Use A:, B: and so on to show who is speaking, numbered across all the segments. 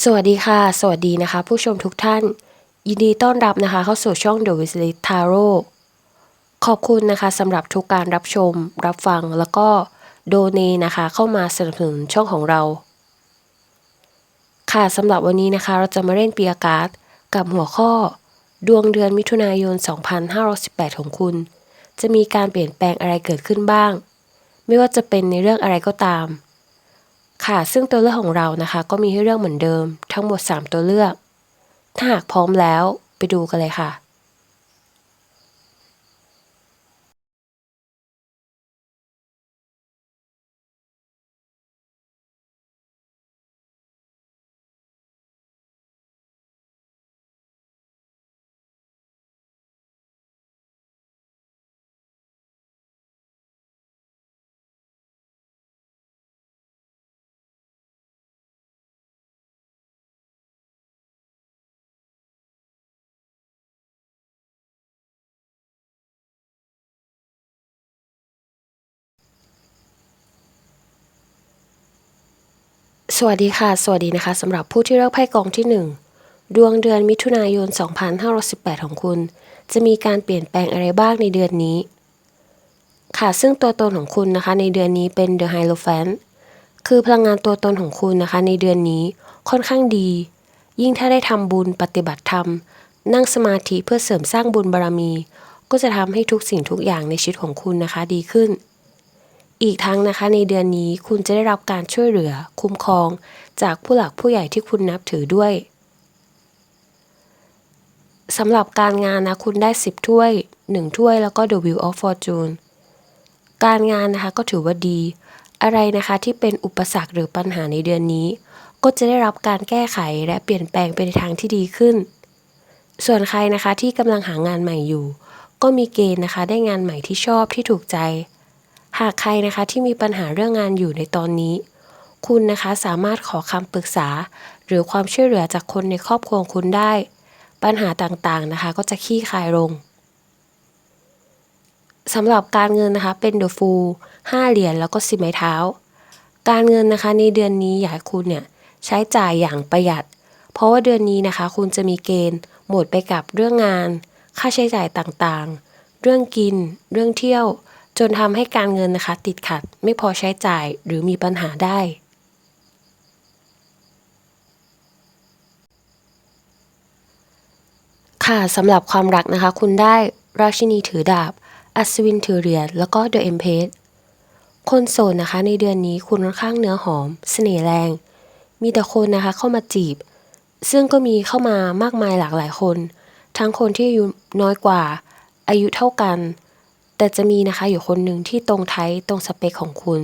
A: สวัสดีค่ะ สวัสดีนะคะ ผู้ชมทุกท่าน ยินดีต้อนรับนะคะ เข้าสู่ช่อง The w i s l e t Tarot ขอบคุณนะคะสำหรับทุกการรับชม รับฟังแล้วก็โดเนนะคะ เข้ามาสนับสนุนช่องของเรา ค่ะสำหรับวันนี้นะคะ เราจะมาเล่นเปียการ์ดกับหัวข้อ ดวงเดือนมิถุนายน 2518 ของคุณ จะมีการเปลี่ยนแปลงอะไรเกิดขึ้นบ้าง ไม่ว่าจะเป็นในเรื่องอะไรก็ตาม ค่ะ ซึ่งตัวเลือกของเรานะคะ ก็มีให้เลือกเหมือนเดิม ทั้งหมด 3 ตัวเลือก ถ้าหากพร้อมแล้วไปดูกันเลยค่ะ วัสดีค่ะ สวัสดีนะคะสำหรับผู้ที่เลือกไพ่กองที่ 1 ดวงเดือนมิถุนายน 2518 ของคุณ จะมีการเปลี่ยนแปลงอะไรบ้างในเดือนนี้ ค่ะซึ่งตัวตนของคุณนะคะในเดือนนี้เป็น The Hierophant คือพลังงานตัวตนของคุณนะคะ ในเดือนนี้ค่อนข้างดี ยิ่งถ้าได้ทำบุญปฏิบัติธรรม นั่งสมาธิเพื่อเสริมสร้างบุญบารมี ก็จะทำให้ทุกสิ่งทุกอย่างในชีวิตของคุณนะคะดีขึ้น อีกทั้งนะคะในเดือนนี้คุณจะได้รับการช่วยเหลือคุ้มครอง จากผู้หลักผู้ใหญ่ที่คุณนับถือด้วยสำหรับการงานนะคุณได้ 10 ถ้วย 1 ถ้วยแล้วก็ The Wheel of Fortune การงานนะคะก็ถือว่าดี อะไรนะคะที่เป็นอุปสรรคหรือปัญหาในเดือนนี้ ก็จะได้รับการแก้ไขและเปลี่ยนแปลงไปในทางที่ดีขึ้น ส่วนใครนะคะที่กำลังหางานใหม่อยู่ ก็มีเกณฑ์นะคะได้งานใหม่ที่ชอบที่ถูกใจ หากใครนะคะที่มีปัญหาเรื่องงานอยู่ในตอนนี้ คุณนะคะสามารถขอคำปรึกษา หรือความช่วยเหลือจากคนในครอบครัวคุณได้ ปัญหาต่างๆนะคะ ก็จะคลี่คลายลงสำหรับการเงินนะคะเป็น The Fool 5เหรียญแล้วก็สิบไม้เท้า การเงินนะคะในเดือนนี้อยากคุณเนี่ยใช้จ่ายอย่างประหยัด เพราะว่าเดือนนี้นะคะ คุณจะมีเกณฑ์หมดไปกับเรื่องงาน ค่าใช้จ่ายต่างๆ เรื่องกิน เรื่องเที่ยว จนทำให้การเงินนะคะ ติดขัดไม่พอใช้จ่ายหรือมีปัญหาได้ ค่ะสำหรับความรักนะคะ คุณได้ราชินีถือดาบ อัศวินถือเหรียญแล้วก็เดอะเอ็มเพสคนโสดนะคะ ในเดือนนี้คุณค่อนข้างเนื้อหอม เสน่ห์แรง มีแต่คนนะคะเข้ามาจีบ ซึ่งก็มีเข้ามามากมายหลากหลายคน ทั้งคนที่อายุน้อยกว่า อายุเท่ากัน แต่จะมีนะคะอยู่คนหนึ่งที่ตรงไทยตรงสเปคของคุณ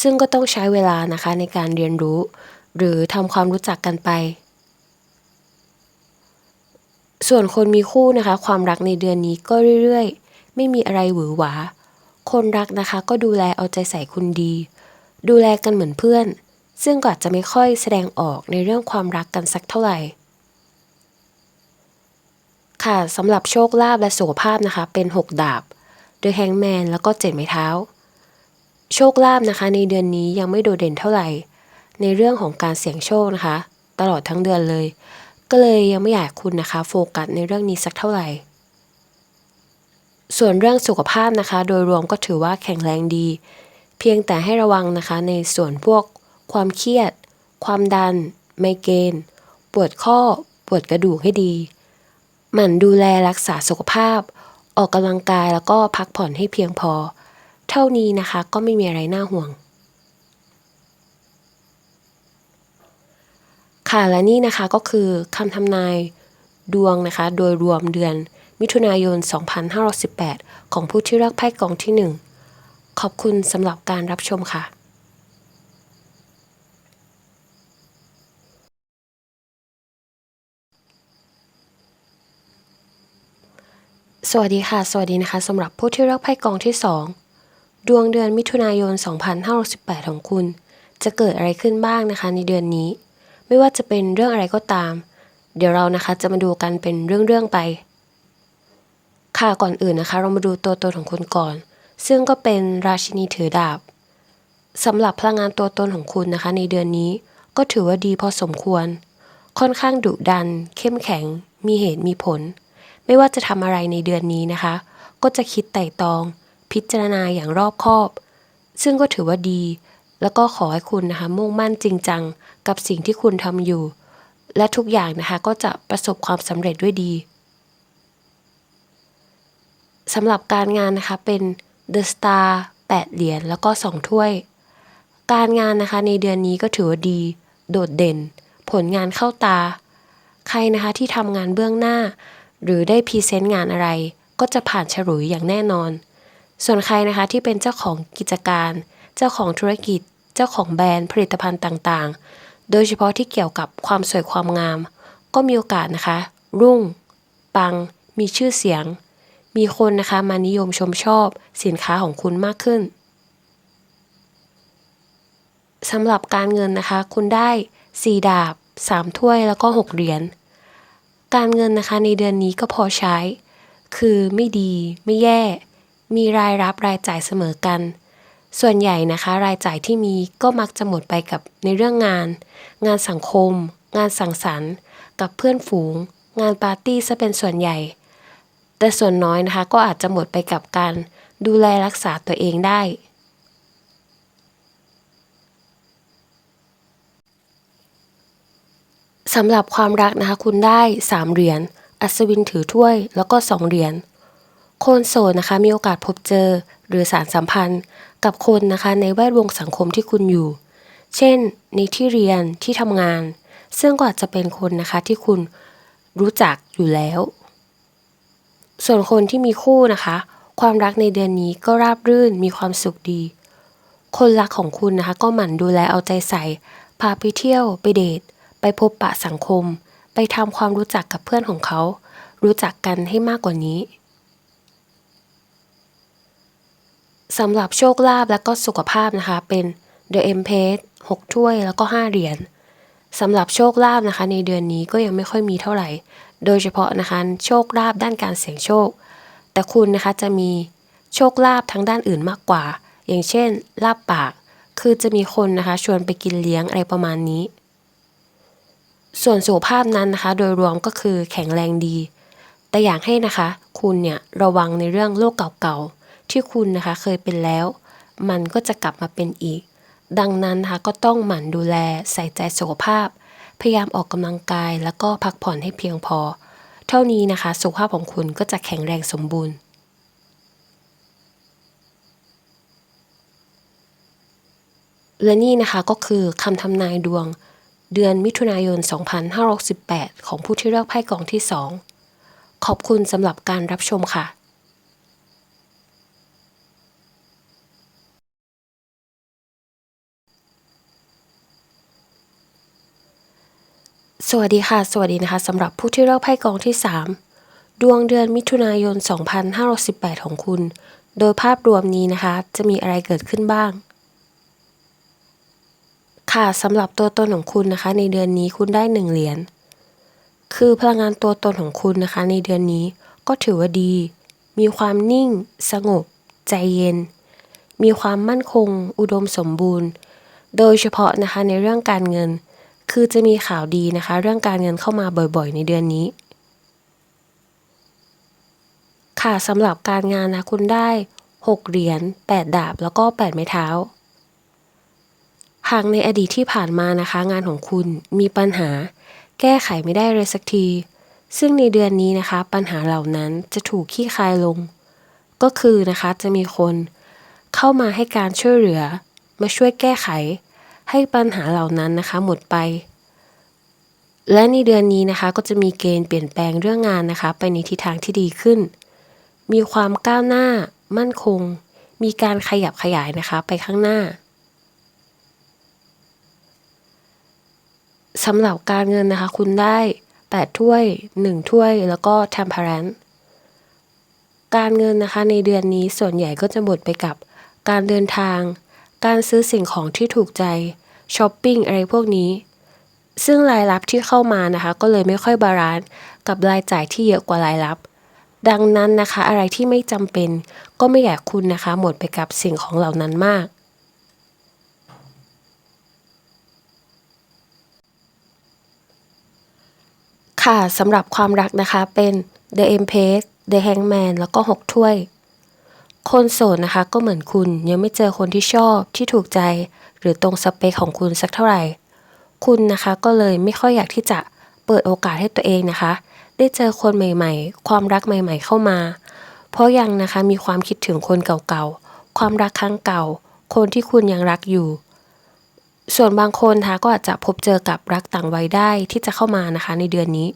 A: ซึ่งก็ต้องใช้เวลานะคะในการเรียนรู้ หรือทำความรู้จักกันไป ส่วนคนมีคู่นะคะ ความรักในเดือนนี้ก็เรื่อยๆ ไม่มีอะไรหวือหวา คนรักนะคะก็ดูแลเอาใจใส่คุณดี ดูแลกันเหมือนเพื่อน ซึ่งก็อาจจะไม่ค่อยแสดงออกในเรื่องความรักกันสักเท่าไหร่ค่ะสำหรับโชคลาภและสุขภาพนะคะ เป็น 6 ดาบ โดยแฮงแมนแล้วก็เจ็ดไม้เท้า โชคลาภนะคะในเดือนนี้ยังไม่โดดเด่นเท่าไหร่ ในเรื่องของการเสี่ยงโชคนะคะ ตลอดทั้งเดือนเลย ก็เลยยังไม่อยากคุณนะคะ โฟกัสในเรื่องนี้สักเท่าไหร่ ส่วนเรื่องสุขภาพนะคะ โดยรวมก็ถือว่าแข็งแรงดี เพียงแต่ให้ระวังนะคะ ในส่วนพวกความเครียด ความดัน ไมเกรนปวดข้อ ปวดกระดูกให้ดี หมั่นดูแลรักษาสุขภาพ ออกกำลังกายแล้วก็พักผ่อนให้เพียงพอ เท่านี้นะคะก็ไม่มีอะไรน่าห่วง ค่ะและนี่นะคะก็คือคำทำนายดวงนะคะ โดยรวมเดือนมิถุนายน 2518 ของผู้ที่เลือกไพ่กองที่ 1 ขอบคุณสำหรับการรับชมค่ะ สวัสดีค่ะ สวัสดีนะคะสำหรับผู้ที่เลือกไพ่กองที่ 2 ดวงเดือนมิถุนายน 2518 ของคุณ จะเกิดอะไรขึ้นบ้างนะคะ ในเดือนนี้ ไม่ว่าจะเป็นเรื่องอะไรก็ตาม เดี๋ยวเรานะคะจะมาดูกันเป็นเรื่องๆไป ค่ะก่อนอื่นนะคะ เรามาดูตัวตนของคุณก่อน ซึ่งก็เป็นราชินีถือดาบสำหรับพลังงานตัวตนของคุณนะคะ ในเดือนนี้ก็ถือว่าดีพอสมควร ค่อนข้างดุดัน เข้มแข็ง มีเหตุมีผล ไม่ว่าจะทำอะไรในเดือนนี้นะคะ ก็จะคิดไต่ตอง พิจารณาอย่างรอบคอบ ซึ่งก็ถือว่าดี แล้วก็ขอให้คุณนะคะ มุ่งมั่นจริงจังกับสิ่งที่คุณทำอยู่ และทุกอย่างนะคะก็จะประสบความสำเร็จด้วยดีสำหรับการงานนะคะเป็น The Star 8เหรียญแล้วก็2ถ้วย การงานนะคะในเดือนนี้ก็ถือว่าดี โดดเด่น ผลงานเข้าตา ใครนะคะที่ทำงานเบื้องหน้า หรือได้พรีเซนต์งานอะไร ก็จะผ่านฉลุยอย่างแน่นอน ส่วนใครนะคะที่เป็นเจ้าของกิจการ เจ้าของธุรกิจ เจ้าของแบรนด์ผลิตภัณฑ์ต่างๆ โดยเฉพาะที่เกี่ยวกับความสวยความงาม ก็มีโอกาสนะคะ รุ่ง ปัง มีชื่อเสียง มีคนนะคะมานิยมชมชอบสินค้าของคุณมากขึ้นสำหรับการเงินนะคะ คุณได้ 4 ดาบ 3 ถ้วยแล้วก็ 6 เหรียญ การเงินนะคะในเดือนนี้ก็พอใช้ คือไม่ดีไม่แย่ มีรายรับรายจ่ายเสมอกัน ส่วนใหญ่นะคะ รายจ่ายที่มีก็มักจะหมดไปกับในเรื่องงาน งานสังคม งานสังสรรค์ กับเพื่อนฝูง งานปาร์ตี้ซะเป็นส่วนใหญ่ แต่ส่วนน้อยนะคะก็อาจจะหมดไปกับการดูแลรักษาตัวเองได้ สำหรับความรักนะคะคุณได้ 3 เหรียญ อัศวินถือถ้วย แล้วก็ 2 เหรียญ คนโสดนะคะมีโอกาสพบเจอหรือสารสัมพันธ์กับคนนะคะในแวดวงสังคมที่คุณอยู่ เช่น ในที่เรียนที่ทำงาน ซึ่งก็อาจจะเป็นคนนะคะที่คุณรู้จักอยู่แล้ว ส่วนคนที่มีคู่นะคะ ความรักในเดือนนี้ก็ราบรื่นมีความสุขดี คนรักของคุณนะคะ ก็หมั่นดูแลเอาใจใส่ พาไปเที่ยวไปเดท ไปพบปะสังคม ไปทำความรู้จักกับเพื่อนของเขา รู้จักกันให้มากกว่านี้สำหรับโชคลาภและก็สุขภาพนะคะ เป็น The Empress 6ถ้วยแล้วก็ 5 เหรียญสำหรับโชคลาภนะคะ ในเดือนนี้ก็ยังไม่ค่อยมีเท่าไหร่ โดยเฉพาะนะคะ โชคลาภด้านการเสี่ยงโชค แต่คุณนะคะจะมีโชคลาภทั้งด้านอื่นมากกว่า อย่างเช่นลาบปาก คือจะมีคนนะคะ ชวนไปกินเลี้ยงอะไรประมาณนี้ ส่วนสุขภาพนั้นนะคะ โดยรวมก็คือแข็งแรงดี แต่อยากให้นะคะ คุณเนี่ยระวังในเรื่องโรคเก่าๆ ที่คุณนะคะเคยเป็นแล้ว มันก็จะกลับมาเป็นอีก ดังนั้นนะคะก็ต้องหมั่นดูแลใส่ใจสุขภาพ พยายามออกกำลังกาย แล้วก็พักผ่อนให้เพียงพอ เท่านี้นะคะ สุขภาพของคุณก็จะแข็งแรงสมบูรณ์และนี่นะคะก็คือคำทำนายดวง เดือนมิถุนายน 2568 ของผู้ที่เลือกไพ่กองที่ 2 ขอบคุณสำหรับการรับชมค่ะสวัสดีค่ะ สวัสดีนะคะสำหรับผู้ที่เลือกไพ่กองที่ 3 ดวงเดือนมิถุนายน 2518 ของคุณ โดยภาพรวมนี้นะคะ จะมีอะไรเกิดขึ้นบ้าง ค่ะสำหรับตัวตนของคุณนะคะ ในเดือนนี้คุณได้หนึ่งเหรียญคือพลังงานตัวตนของคุณนะคะ ในเดือนนี้ก็ถือว่าดี มีความนิ่ง สงบ ใจเย็น มีความมั่นคง อุดมสมบูรณ์ โดยเฉพาะนะคะในเรื่องการเงิน คือจะมีข่าวดีนะคะ เรื่องการเงินเข้ามาบ่อยๆ ในเดือนนี้ ค่ะสำหรับการงานนะคุณได้ 6 เหรียญ8ดาบแล้วก็ 8 ไม้เท้า หากในอดีตที่ผ่านมานะคะ งานของคุณมีปัญหา แก้ไขไม่ได้เลยสักที ซึ่งในเดือนนี้นะคะ ปัญหาเหล่านั้นจะถูกขี้คายลง ก็คือนะคะจะมีคนเข้ามาให้การช่วยเหลือ มาช่วยแก้ไข ให้ปัญหาเหล่านั้นนะคะ หมดไป และในเดือนนี้นะคะ ก็จะมีเกณฑ์เปลี่ยนแปลงเรื่องงานนะคะ ไปในทิศทางที่ดีขึ้น มีความก้าวหน้า มั่นคง มีการขยับขยายนะคะ ไปข้างหน้า สำหรับการเงินนะคะ คุณได้ 8 ถ้วย 1 ถ้วย แล้วก็ temperance การเงินนะคะในเดือนนี้ส่วนใหญ่ก็จะหมดไปกับ การเดินทาง การซื้อสิ่งของที่ถูกใจช้อปปิ้งอะไรพวกนี้ ซึ่งรายรับที่เข้ามานะคะ ก็เลยไม่ค่อยบาลานซ์กับรายจ่ายที่เยอะกว่ารายรับ ดังนั้นนะคะ อะไรที่ไม่จำเป็น ก็ไม่อยากคุณนะคะ หมดไปกับสิ่งของเหล่านั้นมาก ค่ะสำหรับความรักนะคะเป็น The Empress The Hangman แล้วก็ 6 ถ้วย คนโสดนะคะก็เหมือนคุณยังไม่เจอคนที่ชอบที่ถูกใจ หรือตรงสเปคของคุณสักเท่าไหร่ คุณนะคะก็เลยไม่ค่อยอยากที่จะเปิดโอกาสให้ตัวเองนะคะ ได้เจอคนใหม่ๆ ความรักใหม่ๆเข้ามา เพราะยังนะคะมีความคิดถึงคนเก่าๆ ความรักครั้งเก่า คนที่คุณยังรักอยู่ ส่วนบางคนนะคะก็อาจจะพบเจอกับรักต่างวัยได้ที่จะเข้ามานะคะในเดือนนี้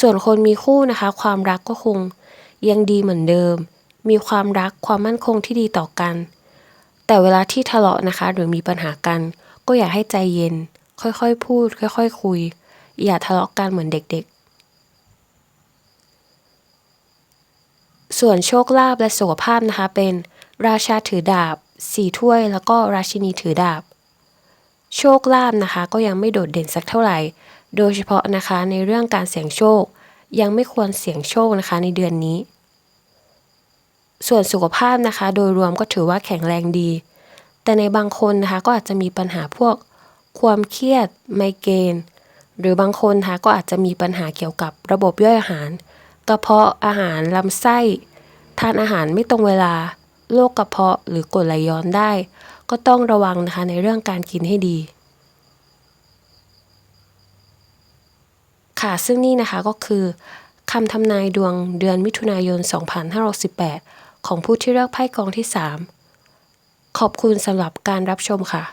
A: ส่วนคนมีคู่นะคะ ความรักก็คงยังดีเหมือนเดิม มีความรักความมั่นคงที่ดีต่อกัน แต่เวลาที่ทะเลาะนะคะ หรือมีปัญหากัน ก็อยากให้ใจเย็น ค่อยๆ พูด ค่อยๆคุย อย่าทะเลาะกันเหมือนเด็กๆ ส่วนโชคลาภและสุขภาพนะคะเป็นราชาถือดาบ สี่ถ้วยแล้วก็ราชินีถือดาบ โชคลาภนะคะ ก็ยังไม่โดดเด่นสักเท่าไหร่ โดยเฉพาะนะคะในเรื่องการเสี่ยงโชค ยังไม่ควรเสี่ยงโชคนะคะในเดือนนี้ ส่วนสุขภาพนะคะ โดยรวมก็ถือว่าแข็งแรงดี แต่ในบางคนนะคะก็อาจจะมีปัญหาพวก ความเครียด ไมเกรนหรือบางคนนะคะก็อาจจะมีปัญหาเกี่ยวกับระบบย่อยอาหาร กระเพาะอาหารลำไส้ ทานอาหารไม่ตรงเวลา โรคกระเพาะหรือกรดไหลย้อนได้ ก็ต้องระวังนะคะในเรื่องการกินให้ดี ค่ะซึ่งนี่นะคะก็คือคำทำนายดวงเดือนมิถุนายน 2518 ของผู้ที่เลือกไพ่กองที่ 3 ขอบคุณสำหรับการรับชมค่ะ